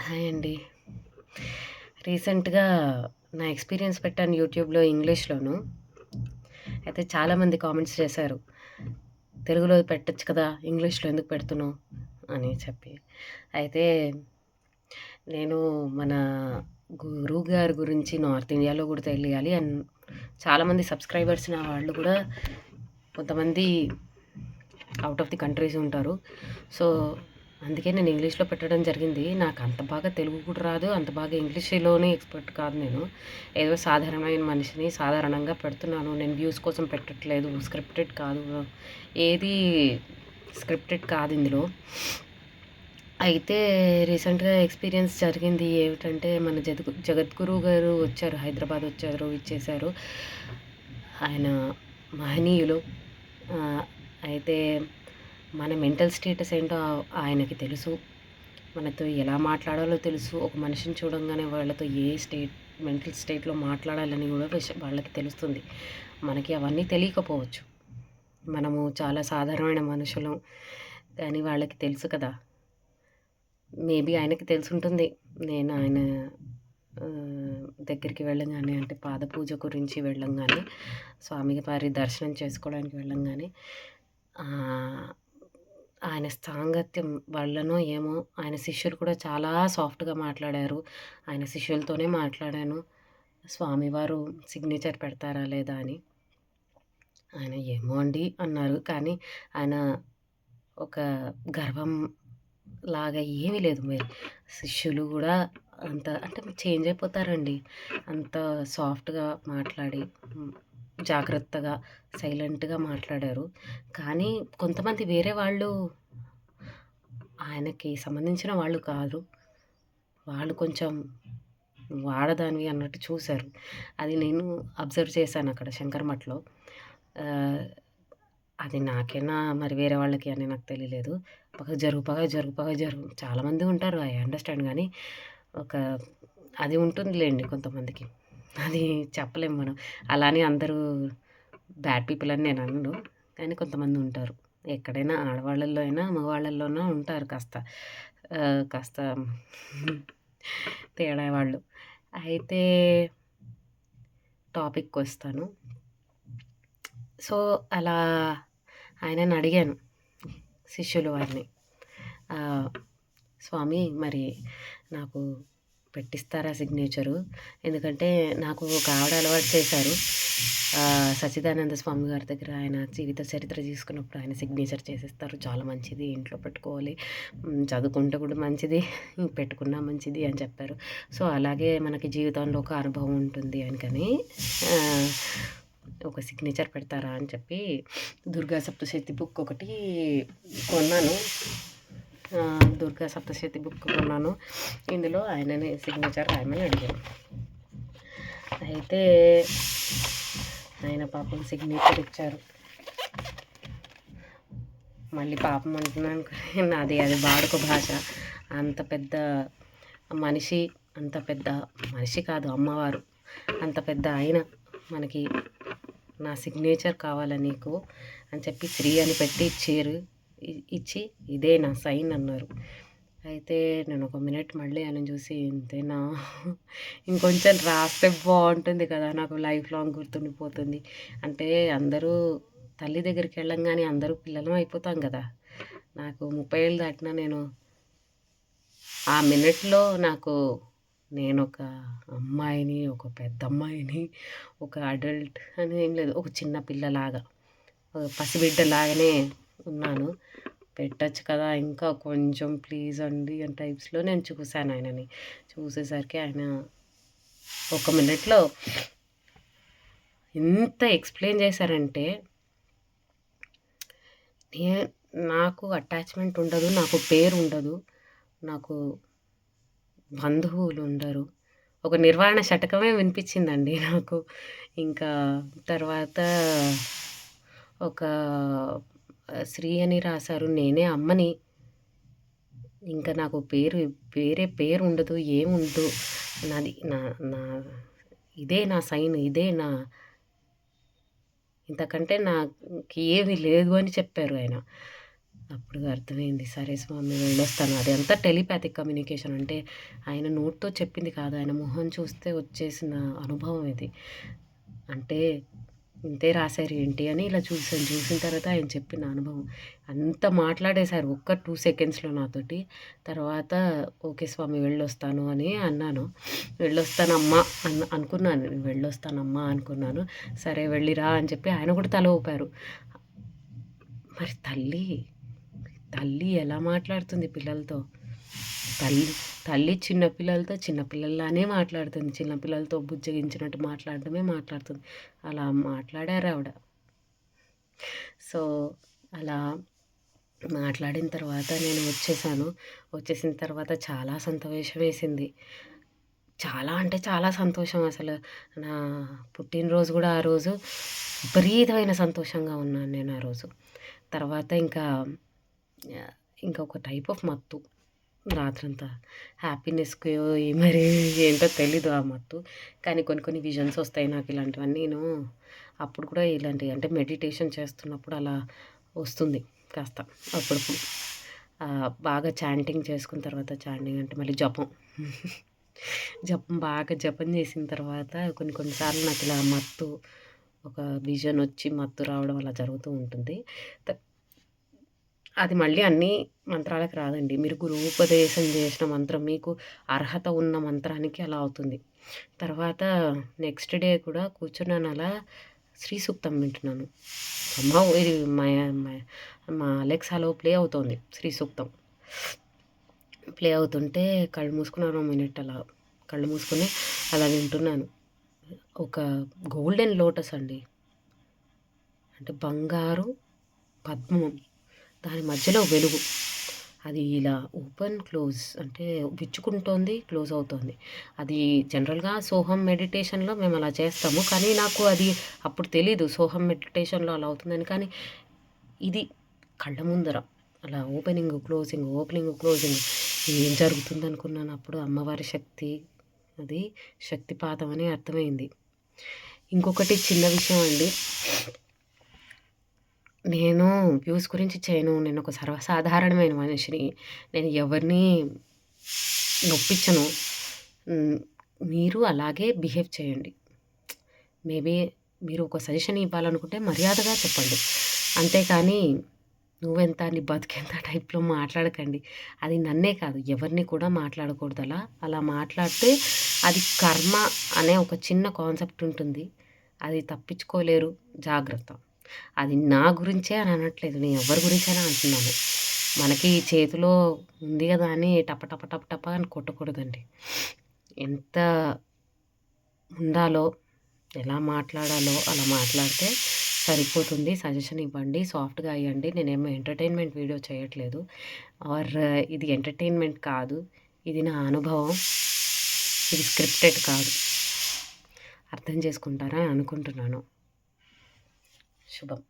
Hi అండి. రీసెంట్గా నా ఎక్స్పీరియన్స్ పెట్టాను యూట్యూబ్లో ఇంగ్లీష్లోను. అయితే చాలామంది కామెంట్స్ చేశారు తెలుగులో పెట్టచ్చు కదా ఇంగ్లీష్లో ఎందుకు పెడుతున్నావు? అని చెప్పి. అయితే నేను మన గురువు గారి గురించి నార్త్ ఇండియాలో కూడా తెలియాలి అండ్ చాలామంది సబ్స్క్రైబర్స్ నా వాళ్ళు కూడా కొంతమంది అవుట్ ఆఫ్ ది కంట్రీస్ ఉంటారు. సో అందుకే నేను ఇంగ్లీష్లో పెట్టడం జరిగింది. నాకు అంత బాగా తెలుగు కూడా రాదు. అంత బాగా ఇంగ్లీష్లోనే ఎక్స్పర్ట్ కాదు నేను. ఏదో సాధారణమైన మనిషిని సాధారణంగా పెడుతున్నాను. నేను వ్యూస్ కోసం పెట్టట్లేదు. స్క్రిప్టెడ్ కాదు. ఏది స్క్రిప్టెడ్ కాదు ఇందులో. అయితే రీసెంట్గా ఎక్స్పీరియన్స్ జరిగింది ఏమిటంటే మన జగ జగద్గురు గారు వచ్చారు. హైదరాబాద్ వచ్చారు. ఇచ్చేశారు. ఆయన మహనీయులు. అయితే మన మెంటల్ స్టేటస్ ఏంటో ఆయనకి తెలుసు. మనతో ఎలా మాట్లాడాలో తెలుసు. ఒక మనిషిని చూడంగానే వాళ్ళతో ఏ స్టేట్ మెంటల్ స్టేట్లో మాట్లాడాలని కూడా వాళ్ళకి తెలుస్తుంది. మనకి అవన్నీ తెలియకపోవచ్చు. మనము చాలా సాధారణమైన మనుషులం. కానీ వాళ్ళకి తెలుసు కదా. మేబీ ఆయనకి తెలుసుంటుంది. నేను ఆయన దగ్గరికి వెళ్ళంగానే అంటే పాద పూజ గురించి వెళ్ళంగానే స్వామి వారి దర్శనం చేసుకోవడానికి వెళ్ళంగానే ఆయన సాంగత్యం వల్లనో ఏమో ఆయన శిష్యులు కూడా చాలా సాఫ్ట్గా మాట్లాడారు. ఆయన శిష్యులతోనే మాట్లాడాను. స్వామివారు సిగ్నేచర్ పెడతారా లేదా అని. ఆయన ఏమో అండి అన్నారు. కానీ ఆయన ఒక గర్వం లాగా ఏమీ లేదు. మరి శిష్యులు కూడా అంత అంటే చేంజ్ అయిపోతారండి. అంత సాఫ్ట్గా మాట్లాడి జాగ్రత్తగా సైలెంట్గా మాట్లాడారు. కానీ కొంతమంది వేరే వాళ్ళు ఆయనకి సంబంధించిన వాళ్ళు కాదు. వాళ్ళు కొంచెం వాడదానివి అన్నట్టు చూశారు. అది నేను అబ్జర్వ్ చేశాను అక్కడ శంకర్మఠలో అది నాకేనా మరి వేరే వాళ్ళకి అని నాకు తెలియలేదు. పక్క జరుగు పక్క జరుగు చాలామంది ఉంటారు ఐ అండర్స్టాండ్. కానీ ఒక అది ఉంటుందిలేండి కొంతమందికి. అది చెప్పలేము మనం. అలానే అందరూ బ్యాడ్ పీపుల్ అని నేను అనను. కానీ కొంతమంది ఉంటారు. ఎక్కడైనా ఆడవాళ్ళల్లో అయినా మగవాళ్ళల్లోనూ ఉంటారు కాస్త కాస్త తేడా వాళ్ళు. అయితే టాపిక్కి వస్తాను. సో అలా ఆయనని అడిగాను శిష్యులు వారిని. స్వామి మరి నాకు పెట్టిస్తారా సిగ్నేచరు. ఎందుకంటే నాకు ఒక ఆవిడ అలవాటు చేశారు. సచిదానంద స్వామి గారి దగ్గర ఆయన జీవిత చరిత్ర తీసుకున్నప్పుడు ఆయన సిగ్నేచర్ చేసేస్తారు. చాలా మంచిది ఇంట్లో పెట్టుకోవాలి. చదువుకుంటే కూడా మంచిది పెట్టుకున్నా మంచిది అని చెప్పారు. సో అలాగే మనకి జీవితంలో ఒక అనుభవం ఉంటుంది ఆయనకని ఒక సిగ్నేచర్ పెడతారా అని చెప్పి దుర్గా సప్తశక్తి బుక్ ఒకటి కొన్నాను. దుర్గా సప్తశతి బుక్ కొన్నాను. ఇందులో ఆయనని సిగ్నేచర్ రాయమని అడిగాను అయితే ఆయన పాపం సిగ్నేచర్ ఇచ్చారు. మళ్ళీ పాపం అంటున్నాను నాది అది బాడుక భాష. అంత పెద్ద మనిషి అంత పెద్ద మనిషి కాదు అమ్మవారు. అంత పెద్ద ఆయన మనకి నా సిగ్నేచర్ కావాలా నీకు? అని చెప్పి శ్రీ అని పెట్టి ఇచ్చారు. ఇచ్చి ఇదే నా సైన్ అన్నారు. అయితే నేను ఒక మినిట్ మళ్ళీ ఆయన చూసి ఇంతేనా ఇంకొంచెం రాస్తే బాగుంటుంది కదా నాకు లైఫ్ లాంగ్ గుర్తుండిపోతుంది. అంటే అందరూ తల్లి దగ్గరికి వెళ్ళంగానే అందరూ పిల్లలం అయిపోతాం కదా. నాకు ముప్పై ఏళ్ళు దాటినా నేను ఆ మినిట్లో నాకు నేను ఒక అమ్మాయిని ఒక పెద్ద అమ్మాయిని ఒక అడల్ట్ అని ఏం లేదు ఒక చిన్న పిల్లలాగా ఒక పసిబిడ్డలాగానే ఉన్నాను. పెట్టచ్చు కదా ఇంకా కొంచెం ప్లీజ్ అండి అని టైప్స్లో నేను చూశాను ఆయనని. చూసేసరికి ఆయన ఒక మినిట్లో ఎంత ఎక్స్ప్లెయిన్ చేశారంటే నాకు అటాచ్మెంట్ ఉండదు నాకు పేరు ఉండదు నాకు బంధువులు ఉండరు. ఒక నిర్వహణ శటకమే వినిపించిందండి నాకు. ఇంకా తర్వాత ఒక శ్రీ అని రాశారు నేనే అమ్మని ఇంకా నాకు పేరు వేరే పేరు ఉండదు ఏముండదు నాది నా నా ఇదే నా సైన్ ఇదే నా ఇంతకంటే నాకు ఏమీ లేదు అని చెప్పారు ఆయన అప్పుడు అర్థమైంది. సరే స్వామి వెళ్ళొస్తాను. అది అంతా టెలిపాథిక్ కమ్యూనికేషన్ అంటే ఆయన నోట్తో చెప్పింది కాదు. ఆయన మొహం చూస్తే వచ్చేసిన అనుభవం ఇది. అంటే ఇంతే రాశారు ఏంటి అని ఇలా చూసాను. చూసిన తర్వాత ఆయన చెప్పిన అనుభవం. అంత మాట్లాడేశారు ఒక్క టూ సెకండ్స్‌లో నాతోటి. తర్వాత ఓకే స్వామి వెళ్ళొస్తాను అని అన్నాను. వెళ్ళొస్తానమ్మా అన్ అనుకున్నాను. వెళ్ళొస్తానమ్మా అనుకున్నాను. సరే వెళ్ళిరా అని చెప్పి ఆయన కూడా తల ఊపారు. మరి తల్లి, తల్లి ఎలా మాట్లాడుతుంది పిల్లలతో? తల్లి తల్లి చిన్న పిల్లలతో మాట్లాడుతుంది. చిన్న పిల్లలతో బుజ్జగించినట్టు మాట్లాడడమే మాట్లాడుతుంది. అలా మాట్లాడారు ఆవిడ సో, అలా మాట్లాడిన తర్వాత నేను వచ్చేసాను. వచ్చేసిన తర్వాత చాలా సంతోషమేసింది. చాలా అంటే చాలా సంతోషం అసలు. నా పుట్టినరోజు కూడా ఆ రోజు విపరీతమైన సంతోషంగా ఉన్నాను నేను ఆ రోజు. తర్వాత ఇంకా ఇంకా ఒక టైప్ ఆఫ్ మత్తు రాత్రంతా. హ్యాపీనెస్కి మరి ఏంటో తెలీదు ఆ మత్తు. కానీ కొన్ని కొన్ని విజన్స్ వస్తాయి నాకు ఇలాంటివన్నీ నేను అప్పుడు కూడా ఇలాంటివి అంటే మెడిటేషన్ చేస్తున్నప్పుడు అలా వస్తుంది కాస్త అప్పుడప్పుడు. బాగా చాంటింగ్ చేసుకున్న తర్వాత చాంటింగ్ అంటే మళ్ళీ జపం. జపం బాగా జపం చేసిన తర్వాత కొన్ని కొన్ని సార్లు నాకు ఇలా మత్తు ఒక విజన్ వచ్చి మత్తు రావడం అలా జరుగుతూ ఉంటుంది. అది మళ్ళీ అన్ని మంత్రాలకు రాదండి. మీరు గురూపదేశం చేసిన మంత్రం మీకు అర్హత ఉన్న మంత్రానికి అలా అవుతుంది. తర్వాత నెక్స్ట్ డే కూడా కూర్చున్నాను అలా శ్రీ సూక్తం వింటున్నాను. అమ్మ ఇది మా మా అలెక్సాలో ప్లే అవుతోంది శ్రీ సూక్తం. ప్లే అవుతుంటే కళ్ళు మూసుకున్నాను మినిట్ అలా. కళ్ళు మూసుకొని అలా వింటున్నాను. ఒక గోల్డెన్ లోటస్ అండి. అంటే బంగారు పద్మం. దాని మధ్యలో వెలుగు. అది ఇలా ఓపెన్, క్లోజ్ అంటే విచ్చుకుంటోంది, క్లోజ్ అవుతోంది. అది జనరల్‌గా సోహం మెడిటేషన్‌లో మేము అలా చేస్తాము. కానీ నాకు అది అప్పుడు తెలీదు సోహం మెడిటేషన్‌లో అలా అవుతుందని. కానీ ఇది కళ్ళ ముందర అలా ఓపెనింగ్, క్లోజింగ్, ఓపెనింగ్, క్లోజింగ్ ఏం జరుగుతుంది అనుకున్నాను అప్పుడు అమ్మవారి శక్తి అది శక్తిపాతం అని అర్థమైంది. ఇంకొకటి చిన్న విషయం అండి. నేను వ్యూస్ గురించి చేయను. నేను ఒక సర్వసాధారణమైన మనిషిని. నేను ఎవరిని నొప్పించను. మీరు అలాగే బిహేవ్ చేయండి. మేబీ మీరు ఒక సజెషన్ ఇవ్వాలనుకుంటే మర్యాదగా చెప్పండి. అంతేకానీ నువ్వెంత నీ బతికెంత టైప్‌లో మాట్లాడకండి. అది నన్నే కాదు ఎవరిని కూడా మాట్లాడకూడదు అలా. అలా మాట్లాడితే అది కర్మ అనే ఒక చిన్న కాన్సెప్ట్ ఉంటుంది. అది తప్పించుకోలేరు జాగ్రత్త. అది నా గురించే అని అనట్లేదు. నేను ఎవరి గురించైనా అంటున్నాను. మనకి చేతిలో ఉంది కదా అని టప టప టప టప అని కొట్టకూడదండి. ఎంత ఉండాలో, ఎలా మాట్లాడాలో అలా మాట్లాడితే సరిపోతుంది. సజెషన్ ఇవ్వండి. సాఫ్ట్‌గా అయ్యండి నేనేమో ఎంటర్‌టైన్‌మెంట్ వీడియో చేయట్లేదు. ఆర్ ఇది ఎంటర్‌టైన్‌మెంట్ కాదు. ఇది నా అనుభవం. ఇది స్క్రిప్టెడ్ కాదు. అర్థం చేసుకుంటారని అనుకుంటున్నాను. Şubam.